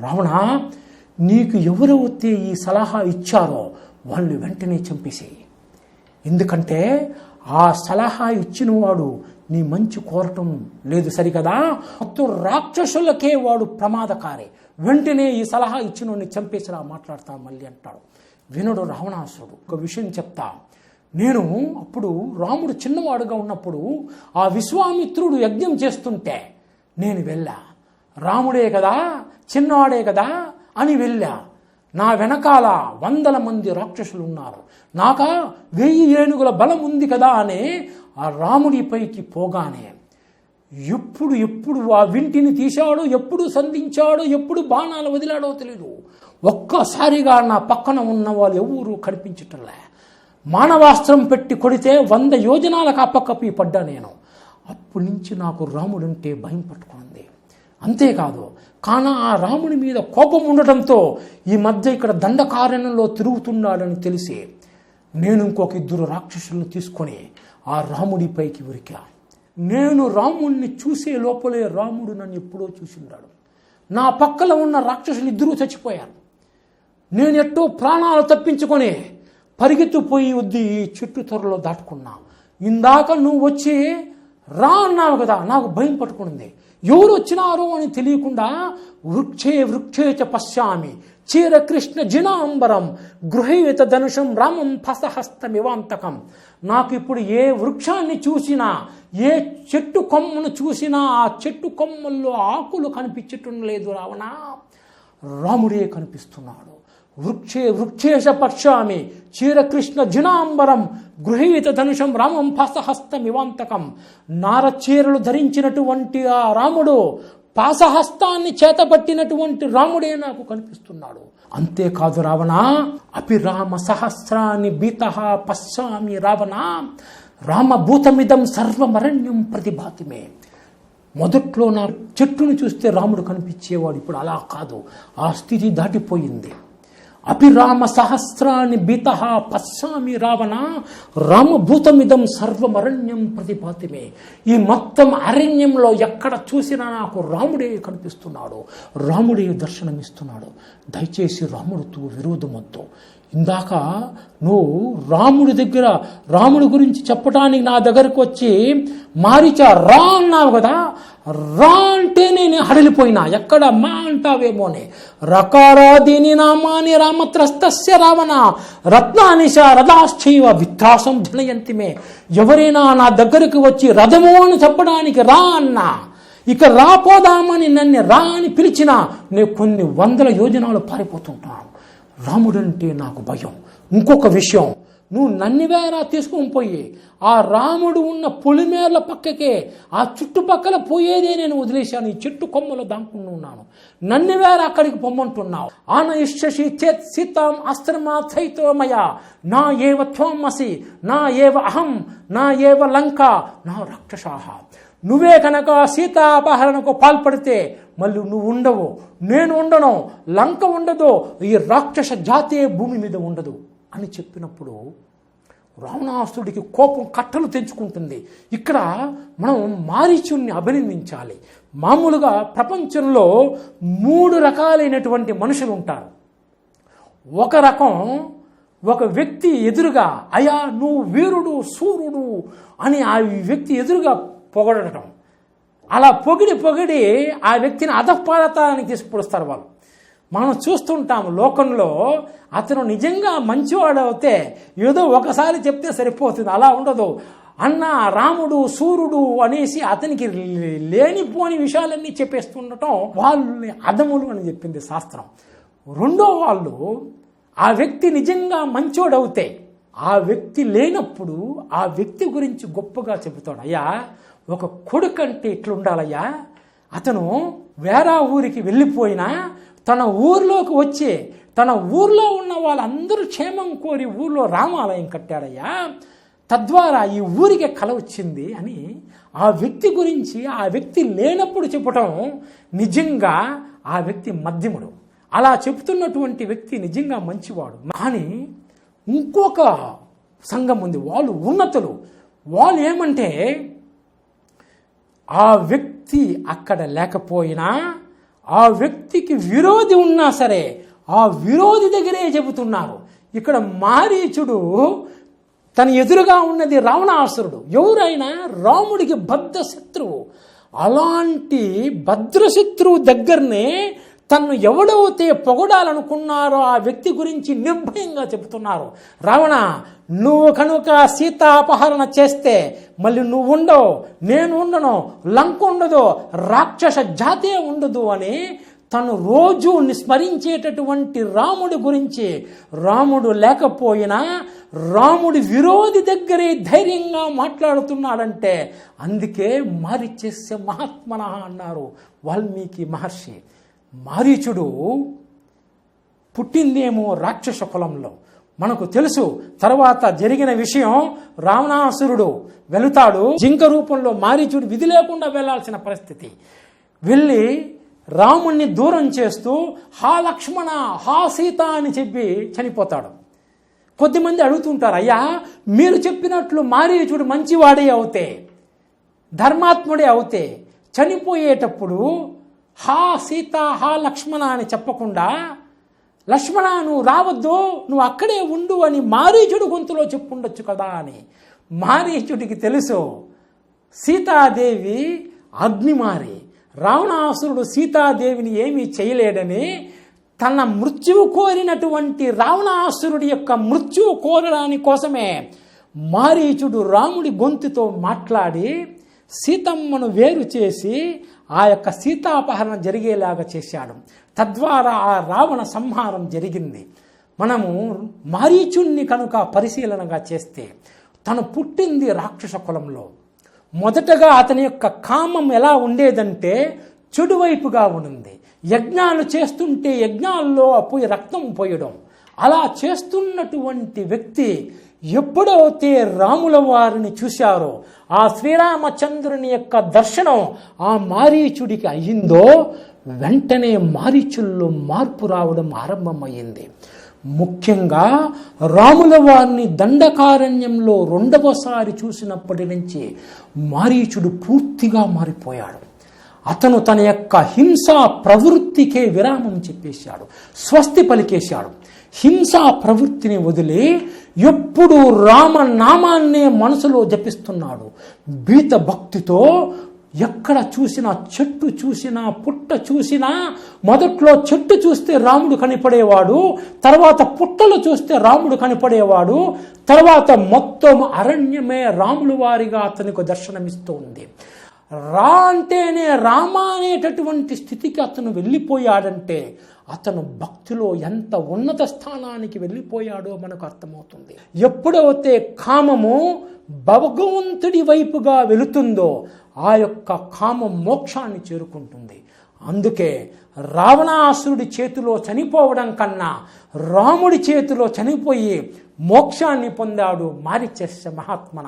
రావణ నీకు ఎవరైతే ఈ సలహా ఇచ్చారో వాళ్ళు వెంటనే చంపేసేయి. ఎందుకంటే ఆ సలహా ఇచ్చిన వాడు నీ మంచి కోరటం లేదు సరికదా? మొత్తం రాక్షసులకే వాడు ప్రమాదకారి. వెంటనే ఈ సలహా ఇచ్చిన చంపేసిరా మాట్లాడతాను మళ్ళీ అంటాడు. వినుడు రావణాసుడు ఒక విషయం చెప్తా. నేను అప్పుడు రాముడు చిన్నవాడుగా ఉన్నప్పుడు ఆ విశ్వామిత్రుడు యజ్ఞం చేస్తుంటే నేను వెళ్ళా. రాముడే కదా చిన్నవాడే కదా అని వెళ్ళా. నా వెనకాల వందల మంది రాక్షసులు ఉన్నారు నాక వెయ్యి ఏనుగుల బలం ఉంది కదా అని ఆ రాముడి పైకి పోగానే ఎప్పుడు ఎప్పుడు ఆ వింటిని తీశాడో ఎప్పుడు సంధించాడో ఎప్పుడు బాణాలు వదిలాడో తెలీదు. ఒక్కసారిగా నా పక్కన ఉన్న వాళ్ళు ఎవరు కనిపించటంలే. మానవాస్త్రం పెట్టి కొడితే వంద యోజనాలకు అప్పకప్పి పడ్డా నేను. అప్పటి నుంచి నాకు రాముడంటే భయం పట్టుకుంది. అంతేకాదు కాన ఆ రాముని మీద కోపం ఉండటంతో ఈ మధ్య ఇక్కడ దండకారణ్యంలో తిరుగుతున్నాడని తెలిసి నేను ఇంకొక ఇద్దరు రాక్షసులను తీసుకొని ఆ రాముడిపైకి ఉరికా. నేను రాముణ్ణి చూసే లోపలే రాముడు నన్ను ఎప్పుడో చూసిండాడు నా పక్కన ఉన్న రాక్షసులు ఇద్దరూ చచ్చిపోయారు. నేను ఎట్టో ప్రాణాలు తప్పించుకొని పరిగెత్తిపోయి వద్ది ఈ చెట్టు త్వరలో దాటుకున్నా. ఇందాక నువ్వు వచ్చి రా అన్నావు కదా నాకు భయం పట్టుకుంది ఎవరు వచ్చినారో అని తెలియకుండా వృక్షే వృక్షే చ పశ్యామి. చీర కృష్ణ జినాంబరం గృహేత ధనుషం రామం ఫసహస్తమివాంతకం. నాకు ఇప్పుడు ఏ వృక్షాన్ని చూసినా ఏ చెట్టు కొమ్మను చూసినా ఆ చెట్టు కొమ్మల్లో ఆకులు కనిపించటం లేదు రావణ. రాముడే కనిపిస్తున్నాడు. వృక్షే వృక్షేష పక్షామి చీరకృష్ణ జినాంబరం గృహీత ధనుషం రామం పాసహస్తమివాంతకం. నార చీరలు ధరించినటువంటి ఆ రాముడు పాసహస్తాన్ని చేతపట్టినటువంటి రాముడే నాకు కనిపిస్తున్నాడు. అంతేకాదు రావణ అపిరామ సహస్రాన్ని బీత పశ్చామి రావణ రామభూతమిదం సర్వమరణ్యం ప్రతిభాతిమే. మొదట్లో నా చెట్టును చూస్తే రాముడు కనిపించేవాడు ఇప్పుడు అలా కాదు. ఆ స్థితి దాటిపోయింది. అభిరామ సహస్రాన్ని బిత పశ్చామి రావణ రామభూతమిదం సర్వమరణ్యం ప్రతిపాతిమే. ఈ మొత్తం అరణ్యంలో ఎక్కడ చూసినా నాకు రాముడే కనిపిస్తున్నాడు. రాముడే దర్శనమిస్తున్నాడు. దయచేసి రాముడితో విరోధమొద్దు. ఇందాక నువ్వు రాముడి దగ్గర రాముడి గురించి చెప్పడానికి నా దగ్గరకు వచ్చి మారిచా రా అన్నావు కదా రా అంటే నేను హడలిపోయినా ఎక్కడ మా అంటావేమోనే. రకారాదిని నామాని రామత్రస్తస్య రావణ రత్నానిశ రథాశ్చైవ విత్రాసం జనయంతిమే ఎవరైనా నా దగ్గరకు వచ్చి రథము అని చెప్పడానికి రా అన్నా. ఇక రాపోదామని నన్ను రా అని పిలిచినా నేను కొన్ని వందల యోజనాలు పారిపోతుంటాను. రాముడంటే నాకు భయం. ఇంకొక విషయం నువ్వు నన్నివేరా తీసుకొని పోయి ఆ రాముడు ఉన్న పొలిమేర్ల పక్కకే ఆ చుట్టుపక్కల పోయేదే నేను వదిలేశాను ఈ చెట్టు కొమ్మలో దాంకుండా ఉన్నాను. నన్నివేర అక్కడికి పొమ్మంటున్నావు? ఆన ఇష్టసి చేత్ సీతాం అస్త్రమాథైతోమయ నా ఏవ త్వమసి నా ఏవ అహం నా ఏవ లంక నా రాక్షసాహ. నువ్వే కనుక సీతాపహరణకు పాల్పడితే మళ్ళీ నువ్వు ఉండవు. నేను ఉండను. లంక ఉండదు. ఈ రాక్షస జాతే భూమి మీద ఉండదు. అని చెప్పినప్పుడు రావణాసుడికి కోపం కట్టలు తెంచుకుంటుంది. ఇక్కడ మనం మారీచుణ్ణి అభినందించాలి. మామూలుగా ప్రపంచంలో మూడు రకాలైనటువంటి మనుషులు ఉంటారు. ఒక రకం ఒక వ్యక్తి ఎదురుగా అయా నువ్వు వీరుడు సూర్యుడు అని ఆ వ్యక్తి ఎదురుగా పొగడటం. అలా పొగిడి పొగిడి ఆ వ్యక్తిని అధపాడతానికి తీసుకుపొడుస్తారు వాళ్ళు. మనం చూస్తుంటాం లోకంలో అతను నిజంగా మంచివాడు అవుతే ఏదో ఒకసారి చెప్తే సరిపోతుంది అలా ఉండదు. అన్న రాముడు సూర్యుడు అనేసి అతనికి లేనిపోని విషయాలన్నీ చెప్పేస్తుండటం వాళ్ళని అదములు అని చెప్పింది శాస్త్రం. రెండో వాళ్ళు ఆ వ్యక్తి నిజంగా మంచోడవుతే ఆ వ్యక్తి లేనప్పుడు ఆ వ్యక్తి గురించి గొప్పగా చెబుతాడు. అయ్యా ఒక కొడుకు అంటే ఇట్లుండాలయ్యా అతను వేరే ఊరికి వెళ్ళిపోయినా తన ఊర్లోకి వచ్చి తన ఊర్లో ఉన్న వాళ్ళందరూ క్షేమం కోరి ఊర్లో రామాలయం కట్టాడయ్యా. తద్వారా ఈ ఊరికి కల వచ్చింది అని ఆ వ్యక్తి గురించి ఆ వ్యక్తి లేనప్పుడు చెప్పటం నిజంగా ఆ వ్యక్తి మధ్యముడు. అలా చెప్తున్నటువంటి వ్యక్తి నిజంగా మంచివాడు. కానీ ఇంకొక సంఘం ఉంది. వాళ్ళు ఉన్నతులు. వాళ్ళు ఏమంటే ఆ వ్యక్తి అక్కడ లేకపోయినా ఆ వ్యక్తికి విరోధి ఉన్నా సరే ఆ విరోధి దగ్గరే చెబుతున్నారు. ఇక్కడ మారీచుడు తన ఎదురుగా ఉన్నది రావణాసురుడు. ఎవరైనా రాముడికి బద్ధ శత్రువు అలాంటి భద్రశత్రువు దగ్గరనే తన్ను ఎవడైతే పొగడాలనుకున్నారో ఆ వ్యక్తి గురించి నిర్భయంగా చెబుతున్నారు. రావణ నువ్వు కనుక సీతాపహరణ చేస్తే మళ్ళీ నువ్వు ఉండవు నేను ఉండను లంక ఉండదు రాక్షస జాతే ఉండదు అని తను రోజు స్మరించేటటువంటి రాముడి గురించి రాముడు లేకపోయినా రాముడి విరోధి దగ్గరే ధైర్యంగా మాట్లాడుతున్నాడంటే అందుకే మారిచేసే మహాత్మన అన్నారు వాల్మీకి మహర్షి. మారీచుడు పుట్టిందేమో రాక్షస కులంలో. మనకు తెలుసు తర్వాత జరిగిన విషయం రావణాసురుడు వెళుతాడు. జింక రూపంలో మారీచుడు విధి లేకుండా వెళ్ళాల్సిన పరిస్థితి. వెళ్ళి రాముణ్ణి దూరం చేస్తూ హా లక్ష్మణ హా సీత అని చెప్పి చనిపోతాడు. కొద్దిమంది అడుగుతుంటారు అయ్యా మీరు చెప్పినట్లు మారీచుడు మంచివాడే అవుతే ధర్మాత్ముడే అవుతే చనిపోయేటప్పుడు హా సీత హా లక్ష్మణ అని చెప్పకుండా లక్ష్మణ నువ్వు రావద్దు నువ్వు అక్కడే ఉండు అని మారీచుడు గొంతులో చెప్పుండొచ్చు కదా అని మారీచుడికి తెలుసు. సీతాదేవి అగ్నిమారి రావణాసురుడు సీతాదేవిని ఏమీ చేయలేడని తన మృత్యువు కోరినటువంటి రావణాసురుడి యొక్క మృత్యువు కోరడాని కోసమే మారీచుడు రాముడి గొంతుతో మాట్లాడి సీతమ్మను వేరు చేసి ఆ యొక్క సీతాపహరణ జరిగేలాగా చేశాడు. తద్వారా ఆ రావణ సంహారం జరిగింది. మనము మారీచుణ్ణి కనుక పరిశీలనగా చేస్తే తను పుట్టింది రాక్షస కులంలో. మొదటగా అతని యొక్క కామం ఎలా ఉండేదంటే చెడువైపుగా ఉంది యజ్ఞాలు చేస్తుంటే యజ్ఞాల్లో పోయి రక్తం పోయడం. అలా చేస్తున్నటువంటి వ్యక్తి ఎప్పుడైతే రాముల వారిని చూశారో ఆ శ్రీరామచంద్రుని యొక్క దర్శనం ఆ మారీచుడికి అయ్యిందో వెంటనే మారీచుల్లో మార్పు రావడం ఆరంభమైంది ముఖ్యంగా రాముల వారిని దండకారణ్యంలో రెండవసారి చూసినప్పటి నుంచి మారీచుడు పూర్తిగా మారిపోయాడు. అతను తన యొక్క హింసా ప్రవృత్తికే విరామం చెప్పేశాడు స్వస్తి పలికేశాడు. హింసా ప్రవృత్తిని వదిలి ఎప్పుడు రామనామాన్నే మనసులో జపిస్తున్నాడు. బీత భక్తితో ఎక్కడ చూసినా చెట్టు చూసినా పుట్ట చూసినా మొదట్లో చెట్టు చూస్తే రాముడు కనిపడేవాడు తర్వాత పుట్టలు చూస్తే రాముడు కనిపడేవాడు తర్వాత మొత్తం అరణ్యమే రాముల వారిగా అతనికి దర్శనమిస్తూ ఉంది రా అంటేనే రామ అనేటటువంటి స్థితికి అతను వెళ్ళిపోయాడంటే అతను భక్తిలో ఎంత ఉన్నత స్థానానికి వెళ్ళిపోయాడో మనకు అర్థమవుతుంది. ఎప్పుడైతే కామము భగవంతుడి వైపుగా వెళుతుందో ఆ యొక్క కామం మోక్షాన్ని చేరుకుంటుంది. అందుకే రావణాసురుడి చేతిలో చనిపోవడం కన్నా రాముడి చేతిలో చనిపోయి మోక్షాన్ని పొందాడు మారిచేస మహాత్మన.